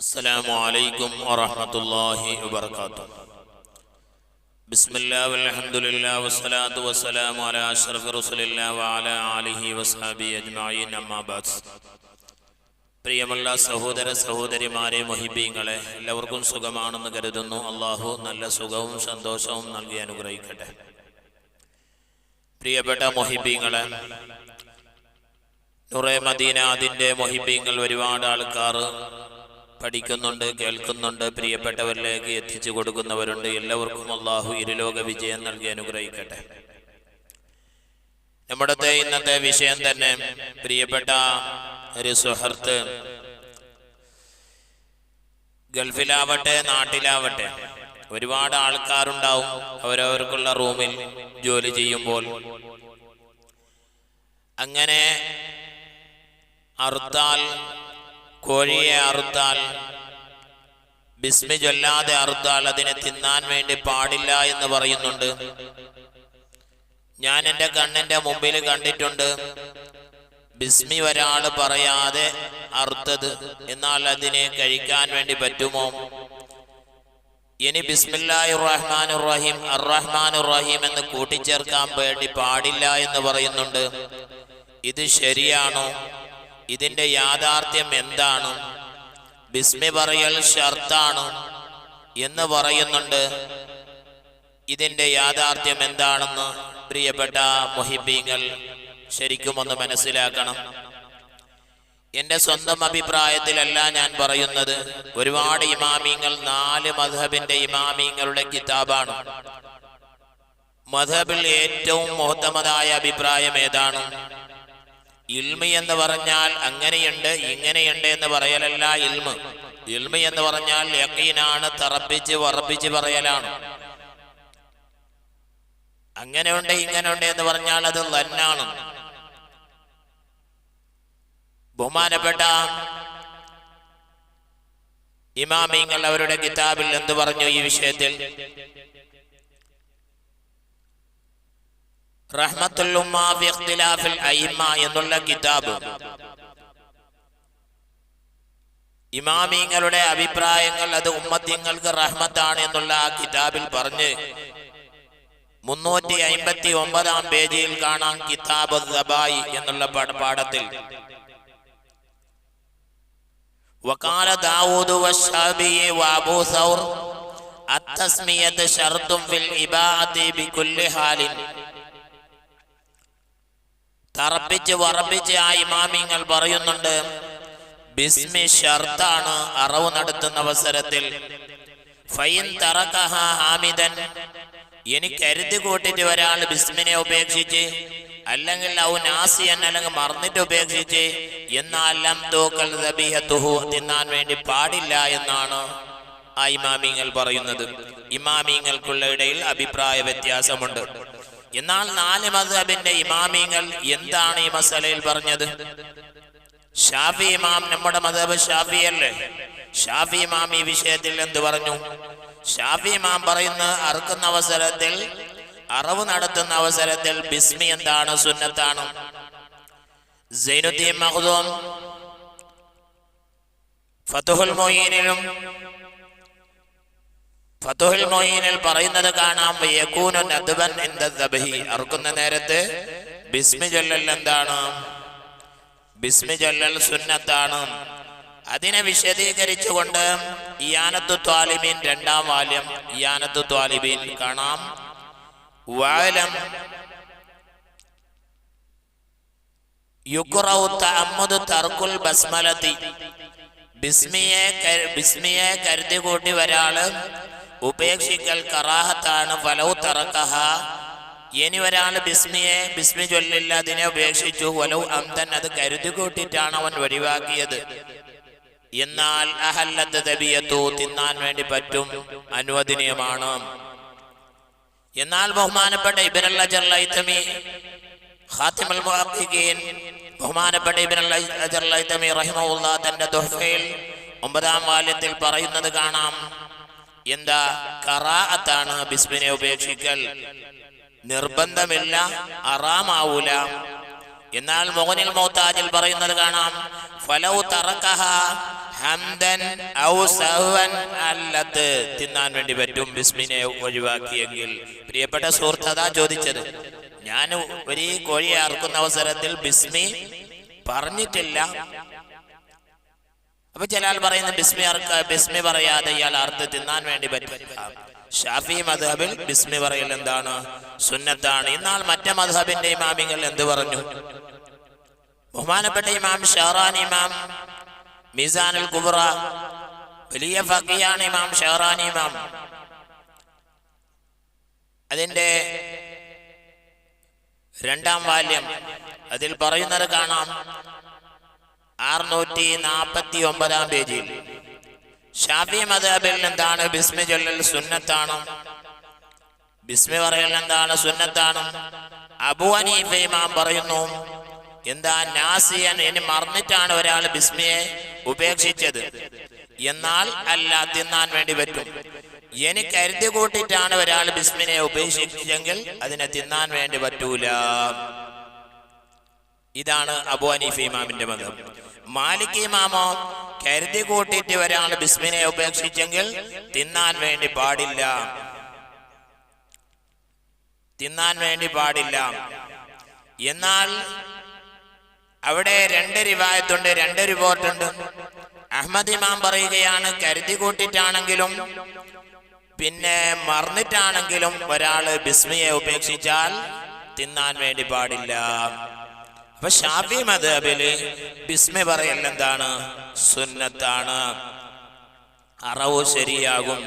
السلام عليكم ورحمة الله وبركاته بسم الله والحمد لله والصلاة والسلام على أشرف رسول الله وعلى آله وصحبه أجمعين أما بعد പ്രിയമുള്ള സഹോദര സഹോദരിമാരെ മൊഹിബീങ്ങളെ എല്ലാവർക്കും സുഖമാണെന്ന് കരുതുന്നു അള്ളാഹു നല്ല സുഖവും സന്തോഷവും നൽകി അനുഗ്രഹിക്കട്ടെ പ്രിയപ്പെട്ട മൊഹിബീങ്ങളെ നുറേ മദീന അതിൻ്റെ മൊഹിബീങ്ങൾ ഒരുപാട് ആൾക്കാർ പഠിക്കുന്നുണ്ട് കേൾക്കുന്നുണ്ട് പ്രിയപ്പെട്ടവരിലേക്ക് എത്തിച്ചു കൊടുക്കുന്നവരുണ്ട്. എല്ലാവർക്കും അള്ളാഹു ഇരുലോക വിജയം നൽകി അനുഗ്രഹിക്കട്ടെ. നമ്മുടെ ഇന്നത്തെ വിഷയം തന്നെ പ്രിയപ്പെട്ട ഒരു സുഹൃത്ത് ഗൾഫിലാവട്ടെ നാട്ടിലാവട്ടെ ഒരുപാട് ആൾക്കാരുണ്ടാവും അവരവർക്കുള്ള റൂമിൽ ജോലി ചെയ്യുമ്പോൾ. അങ്ങനെ അറുത്താൽ കോഴിയെ അറുത്താൽ ബിസ്മി ചൊല്ലാതെ അറുത്താൽ അതിനെ തിന്നാൻ വേണ്ടി പാടില്ല എന്ന് പറയുന്നുണ്ട്. ഞാൻ എന്റെ കണ്ണിന്റെ മുമ്പിൽ കണ്ടിട്ടുണ്ട് ബിസ്മി ഒരാൾ പറയാതെ അറുത്തത് എന്നാൽ അതിനെ കഴിക്കാൻ വേണ്ടി പറ്റുമോ? ഇനി ബിസ്മില്ലാഹി റഹ്മാൻ റഹീം അർ റഹ്മാൻ റഹീം എന്ന് കൂട്ടിച്ചേർക്കാൻ വേണ്ടി പാടില്ല എന്ന് പറയുന്നുണ്ട്. ഇത് ശരിയാണോ? ഇതിന്റെ യാഥാർത്ഥ്യം എന്താണ്? ബിസ്മി പറയൽ ഷർത്താണ് എന്ന് പറയുന്നുണ്ട്. ഇതിന്റെ യാഥാർത്ഥ്യം എന്താണെന്ന് പ്രിയപ്പെട്ട മൊഹിബീങ്ങൾ ശരിക്കും ഒന്ന് മനസ്സിലാക്കണം. എന്റെ സ്വന്തം അഭിപ്രായത്തിലല്ല ഞാൻ പറയുന്നത്. ഒരുപാട് ഇമാമിങ്ങൾ നാല് മധബിന്റെ ഇമാമിങ്ങളുടെ കിതാബാണ്. മധബിൽ ഏറ്റവും മോഹത്തമതായ അഭിപ്രായം ഏതാണ്? ഇൽമി എന്ന് പറഞ്ഞാൽ അങ്ങനെയുണ്ട് ഇങ്ങനെയുണ്ട് എന്ന് പറയലല്ല ഇൽമ്. ഇൽമി എന്ന് പറഞ്ഞാൽ യക്കീനാണ് തറപ്പിച്ച് വറപ്പിച്ച് പറയലാണ്. അങ്ങനെയുണ്ട് ഇങ്ങനെയുണ്ട് എന്ന് പറഞ്ഞാൽ അത് ലന്നാണ് ബഹുമാനപ്പെട്ട ഇമാമിങ്ങൾ അവരുടെ കിതാബിൽ എന്ത് പറഞ്ഞു ഈ വിഷയത്തിൽ? എന്നുള്ള കിതാബ് ഇമാമിങ്ങളുടെ അഭിപ്രായങ്ങൾ അത് ഉമ്മത്തിങ്ങൾക്ക് റഹ്മത്താണ് എന്നുള്ള ആ കിതാബിൽ പറഞ്ഞ് മുന്നൂറ്റി അമ്പത്തി ഒമ്പതാം പേജിൽ കാണാം കിതാബ് ദബായി എന്നുള്ള പാഠ- പാഠത്തിൽ وقال داود والشعبي وابو ثور التسمية شرط في الإباعة بكل حال തറപ്പിച്ച് വറപ്പിച്ച് ആ ഇമാമിങ്ങൾ പറയുന്നുണ്ട് ബിസ്മി ഷർത്താണ് അറവ് നടത്തുന്ന അവസരത്തിൽ. ഫൈൻ ഹാമിദൻ. എനിക്ക് അരുതി കൂട്ടിട്ട് ഒരാൾ ബിസ്മിനെ ഉപേക്ഷിച്ച് അല്ലെങ്കിൽ ഔ നാസിയൻ അല്ലെങ്കിൽ മറന്നിട്ട് ഉപേക്ഷിച്ച് എന്നാലും തൂക്കൽ തുഹു തിന്നാൻ വേണ്ടി പാടില്ല എന്നാണ് ആ ഇമാമിങ്ങൾ പറയുന്നത്. ഇമാമിങ്ങൾക്കുള്ള ഇടയിൽ അഭിപ്രായ വ്യത്യാസമുണ്ട്. എന്നാൽ നാല് മദ്ഹബിന്റെ ഇമാമിങ്ങൾ എന്താണ് ഈ മസലയിൽ പറഞ്ഞത്? ഷാഫി ഇമാം നമ്മുടെ മതബ് ഷാഫി അല്ലേ? ഷാഫി ഇമാം ഈ വിഷയത്തിൽ എന്ത് പറഞ്ഞു? ഷാഫി ഇമാം പറയുന്ന അറുക്കുന്ന അവസരത്തിൽ അറവ് നടത്തുന്ന അവസരത്തിൽ ബിസ്മി എന്താണ്? സുന്നത്താണ്. സൈനുദ്ദീൻ മഖ്ദൂം ഫതുഹുൽ മൊയ്യനിലും ഫതുഹുൽ മൊയ്യനിൽ പറയുന്നത് കാണാം യകൂനു നദ്ബൻ ഇൻദ ദബ്ഹി. അറുക്കുന്ന നേരത്ത് ബിസ്മി ചൊല്ലൽ എന്താണ്? ബിസ്മി ചൊല്ലൽ സുന്നത്താണ്. അതിനെ വിശദീകരിച്ചുകൊണ്ട് ഇയാനത്തു ത്വാലിബീൻ രണ്ടാം വാല്യം ഇയാനത്തു ത്വാലിബീൻ കാണാം. വാലം യുക്റൗ തഅമ്മുദു തർക്കുൽ ബസ്മലതി ബിസ്മിയെ ബിസ്മിയെ കരുതി കൂട്ടി ഒരാൾ ഉപേക്ഷിക്കൽ കറാഹത്താണ് ഫലൗ തറക്കഹ ഇനി ഒരാൾ ബിസ്മിയെ ബിസ്മി ചൊല്ലില്ല അതിനെ ഉപേക്ഷിച്ചു. വലൗ അന്തൻ അത് കരുതി കൂട്ടിയിട്ടാണ് അവൻ ഒഴിവാക്കിയത് എന്നാൽ അഹല്ലത്ത് തബിയത്തു തിന്നാൻ വേണ്ടി പറ്റും അനുവദനീയമാണ്. എന്നാൽ ബഹുമാനപ്പെട്ട ഇബൻ അജർലൈത്തമി ഖാത്തിമുൽ മുഹഖിഖീൻ ബഹുമാനപ്പെട്ട ഇബ്ൻ അജർലൈത്തമി റഹിമുള്ള തന്റെ ദുഹയിൽ ഒമ്പതാം വാല്യത്തിൽ പറയുന്നത് കാണാം. എന്താ? കറാഅത്താണ് ബിസ്മിനെ ഉപേക്ഷിക്കൽ. നിർബന്ധമില്ല. അറാമാവൂല എന്നാൽ മോഹനിൽ മൗത്താജിൽ പറയുന്നത് കാണാം. ഫലൗ തറക്കഹ ഹംദൻ ഔ സഹ്വൻ അല്ലത്ത്. തിന്നാൻ വേണ്ടി പറ്റും ബിസ്മിനെ ഒഴിവാക്കിയെങ്കിൽ. പ്രിയപ്പെട്ട സുഹൃത്ത് അതാ ചോദിച്ചത്. ഞാൻ ഒരു കോഴിയെ അറുക്കുന്ന അവസരത്തിൽ ബിസ്മി പറഞ്ഞിട്ടില്ല. അപ്പൊ ജലാൽ പറയുന്ന ബിസ്മി ബിസ്മി പറയാതെ ഇയാൾ അർത്ഥ തിന്നാൻ വേണ്ടി പറ്റില്ല ഷാഫി മദ്ഹബിൽ ബിസ്മി പറയൽ എന്താണ്? സുന്നത്താണ്. എന്നാൽ മറ്റേ മധബിന്റെ ഇമാമിങ്ങൾ എന്ത് പറഞ്ഞു? ബഹുമാനപ്പെട്ട ഇമാം ഷെഹറാൻ ഇമാം മിസാനുൽ കുബ്ര വലിയ ഫക്കിയാണ് ഇമാം ഷെഹറാൻ ഇമാം. അതിന്റെ രണ്ടാം വാല്യം അതിൽ പറയുന്നത് കാണാം. അറുന്നൂറ്റി നാൽപ്പത്തി ഒമ്പതാം പേജിൽ ഷാഫി മദാബിൽ എന്താണ്? ബിസ്മി ചൊല്ലൽ സുന്നത്താണ്. ബിസ്മി പറയൽ എന്താണ്? സുന്നത്താണ്. അബു ഹനീഫ ഇമാം പറയുന്നു എന്താ നാസിയൻ ഇനി മറന്നിട്ടാണ് ഒരാൾ ബിസ്മിയെ ഉപേക്ഷിച്ചത്? എന്നാൽ അല്ല തിന്നാൻ വേണ്ടി പറ്റും. ഇനി കരുതി കൂട്ടിട്ടാണ് ഒരാൾ ബിസ്മിനെ ഉപേക്ഷിച്ചെങ്കിൽ അതിനെ തിന്നാൻ വേണ്ടി പറ്റൂല. ഇതാണ് അബു അനീഫ് ഇമാമിന്റെ മതം. മാലിക് ഇമാമോ കരുതി കൂട്ടിയിട്ട് ഒരാൾ ബിസ്മിനെ ഉപേക്ഷിച്ചെങ്കിൽ തിന്നാൻ വേണ്ടി പാടില്ല. തിന്നാൻ വേണ്ടി പാടില്ല. എന്നാൽ അവിടെ രണ്ട് റിവായത്തുണ്ട് രണ്ട് റിപ്പോർട്ടുണ്ട്. അഹമ്മദ് ഇമാം പറയുകയാണ് കരുതി കൂട്ടിട്ടാണെങ്കിലും പിന്നെ മറന്നിട്ടാണെങ്കിലും ഒരാൾ ബിസ്മിയെ ഉപേക്ഷിച്ചാൽ തിന്നാൻ വേണ്ടി പാടില്ല. അപ്പൊ ഷാഫി മദബിൽ ബിസ്മി പറയൽ എന്താണ് സുന്നത്താണ്. അറവ് ശരിയാകും.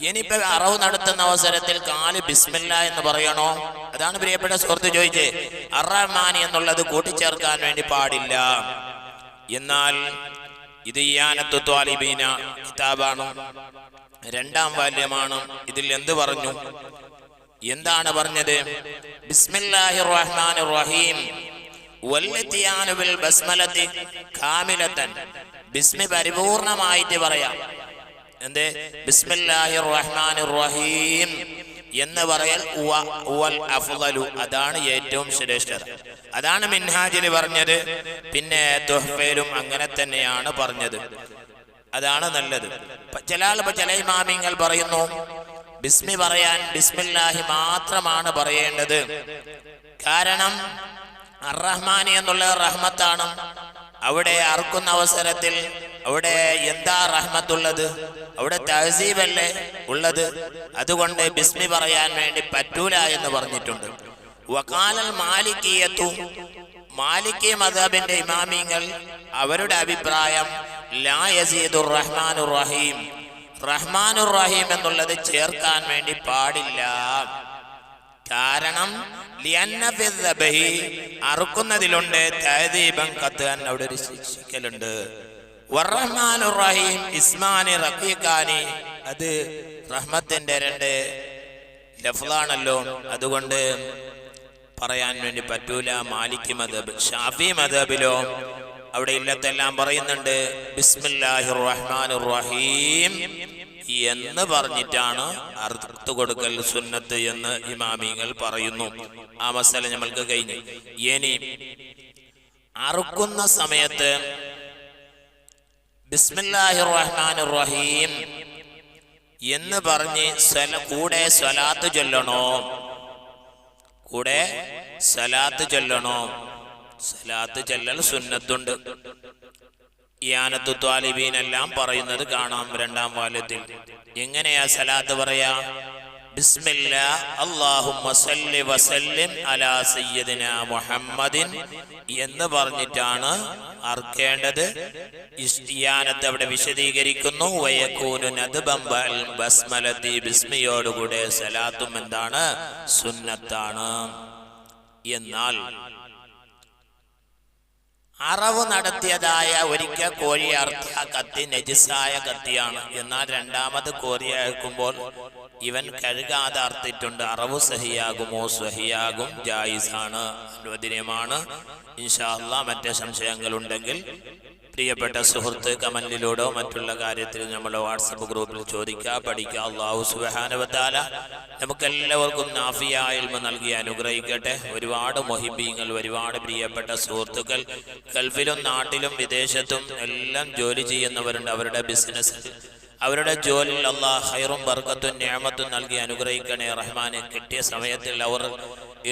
ഇനിയിപ്പോ അറവ് നടത്തുന്ന അവസരത്തിൽ കാൽ ബിസ്മില്ല എന്ന് പറയണോ? അതാണ് പ്രിയപ്പെട്ട സുഹൃത്ത് ചോദിച്ചേ. അറഹ്മാൻ എന്നുള്ളത് കൂട്ടിച്ചേർക്കാൻ വേണ്ടി പാടില്ല. എന്നാൽ ഇത് ഇയാനത്തു ത്വാലിബീന കിതാബാണ്. രണ്ടാം ബാല്യമാണ് ഇതിൽ എന്ത് പറഞ്ഞു? എന്താണ് പറഞ്ഞത്? ബിസ്മില്ലാഹിർ റഹ്മാനിർ റഹീം. വല്ലത്തിയാനു ബിൽ ബസ്മലത്തി കാമിലത്തൻ. ബിസ്മി പരിപൂർണമായിട്ട് പറയാം. എന്ത്? ബിസ്മില്ലാഹിർ റഹ്മാനിർ റഹീം എന്ന് പറയൽ അഫ്ളലു അതാണ് ഏറ്റവും ശ്രേഷ്ഠത. അതാണ് മിൻഹാജിൽ പറഞ്ഞത്. പിന്നെ തുഹ്ഫയിലും അങ്ങനെ തന്നെയാണ് പറഞ്ഞത്. അതാണ് നല്ലത്. ചില ആളിപ്പോ ചില ഇമാമിങ്ങൾ പറയുന്നു ബിസ്മി പറയാൻ ബിസ്മില്ലാഹി മാത്രമാണ് പറയേണ്ടത്. കാരണം അറഹ്മാനി എന്നുള്ള റഹ്മത്താണ്. അവിടെ അറുക്കുന്ന അവസരത്തിൽ അവിടെ എന്താ റഹ്മത്തുള്ളത്? അവിടെ തഹസീബല്ലേ ഉള്ളത്? അതുകൊണ്ട് ബിസ്മി പറയാൻ വേണ്ടി പറ്റൂല എന്ന് പറഞ്ഞിട്ടുണ്ട്. വക്കാലൽ മാലിക്കീയത്തു മാലിക്കി മദാബിന്റെ ഇമാമിങ്ങൾ അവരുടെ അഭിപ്രായം ലാ യസീദുർ റഹ്മാനുർ റഹീം. റഹ്മാനുർ റഹീം എന്നുള്ളത് ചേർക്കാൻ വേണ്ടി പാടില്ല. കാരണം അറുക്കുന്നതിലുണ്ട് തഹദീബൻ കത്താൻ അവിടെ ഒരു ശിക്ഷിക്കലുണ്ട്. റഹീം ഇസ്മാനി റഫീഖാനി അത് റഹ്മത്തിന്റെ രണ്ട് ലഫ്ലാണല്ലോ അതുകൊണ്ട് പറയാൻ വേണ്ടി പറ്റൂല മാലിക് മദബ് ഷാഫി മദബിലോ. അവിടെ ഇല്ലത്തെല്ലാം പറയുന്നുണ്ട് ബിസ്മില്ലാഹിർ റഹ്മാനിർ റഹീം. എന്ന് പറഞ്ഞിട്ടാണ് അറുത്തു കൊടുക്കൽ സുന്നത്ത് എന്ന് ഇമാമിങ്ങൾ പറയുന്നു. ആ മസല നമ്മൾക്ക് കഴിഞ്ഞു. ഇനി അറുക്കുന്ന സമയത്ത് ബിസ്മില്ലാഹി റഹീം എന്ന് പറഞ്ഞ് കൂടെ സ്വലാത്ത് ചൊല്ലണോ? കൂടെ സ്വലാത്ത് ചൊല്ലണോ? സ്വലാത്ത് ചൊല്ലൽ സുന്നത്തുണ്ട്. ഇയാനത്തു ത്വാലിബീൻ എല്ലാം പറയുന്നത് കാണാം രണ്ടാം വാല്യത്തിൽ. എങ്ങനെയാ സലാത്ത് പറയാ? സല്ലി അലാ മുഹമ്മദിൻ എന്ന് പറഞ്ഞിട്ടാണ് അർക്കേണ്ടത്. ഇഷ്ടിയാനത്ത് അവിടെ വിശദീകരിക്കുന്നു ബസ്മലത്തി സലാത്തും എന്താണ്? സുന്നത്താണ്. എന്നാൽ അറവ് നടത്തിയതായ ഒരിക്കൽ കോഴി അർത്ഥ കത്തി നജിസായ കത്തിയാണ്. എന്നാൽ രണ്ടാമത് കോഴി അയക്കുമ്പോൾ ഇവൻ കഴുകാതെ അർത്തിട്ടുണ്ട് അറവ് സഹിയാകുമോ? സഹിയാകും. ജായിസാണ് അനുവദനീയമാണ്. ഇൻഷാല്ല മറ്റേ സംശയങ്ങളുണ്ടെങ്കിൽ പ്രിയപ്പെട്ട സുഹൃത്ത് കമന്റിലൂടെയോ മറ്റുള്ള കാര്യത്തിൽ നമ്മുടെ വാട്സപ്പ് ഗ്രൂപ്പിൽ ചോദിക്കുക പഠിക്കുക. അള്ളാഹു സുബാനവത്താല നമുക്ക് എല്ലാവർക്കും നാഫിയ ഇൽമ നൽകി അനുഗ്രഹിക്കട്ടെ. ഒരുപാട് മൊഹിബീങ്ങൾ ഒരുപാട് പ്രിയപ്പെട്ട സുഹൃത്തുക്കൾ ഗൾഫിലും നാട്ടിലും വിദേശത്തും എല്ലാം ജോലി ചെയ്യുന്നവരുണ്ട്. അവരുടെ ബിസിനസ് അവരുടെ ജോലിയിൽ അള്ളാഹ് ഹൈറും ബർക്കത്തും ഞാമത്തും നൽകി അനുഗ്രഹിക്കണേ. റഹ്മാനെ കിട്ടിയ സമയത്തിൽ അവർ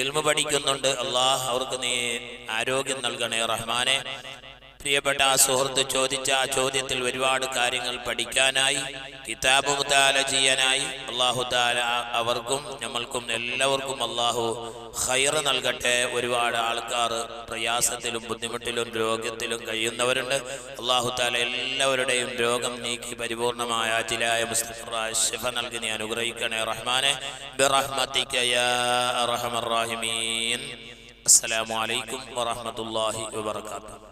ഇൽമ പഠിക്കുന്നുണ്ട്. അള്ളാഹ് അവർക്ക് നീ ആരോഗ്യം നൽകണേ റഹ്മാനെ. പ്രിയപ്പെട്ട ആ സുഹൃത്ത് ചോദിച്ച ആ ചോദ്യത്തിൽ ഒരുപാട് കാര്യങ്ങൾ പഠിക്കാനായി കിതാബ് താല ചെയ്യാനായി അള്ളാഹു താല അവർക്കും നമ്മൾക്കും എല്ലാവർക്കും അള്ളാഹു ഹൈർ നൽകട്ടെ. ഒരുപാട് ആൾക്കാർ പ്രയാസത്തിലും ബുദ്ധിമുട്ടിലും രോഗത്തിലും കഴിയുന്നവരുണ്ട്. അള്ളാഹു താല എല്ലാവരുടെയും രോഗം നീക്കി പരിപൂർണമായ അജിലായ മുസ്തഫ ശിഫ നൽകി നീ അനുഗ്രഹിക്കണേ റഹ്മാനെ. അസ്സലാമു അലൈക്കും വറഹ്മത്തുള്ളാഹി വബറകാതുഹു.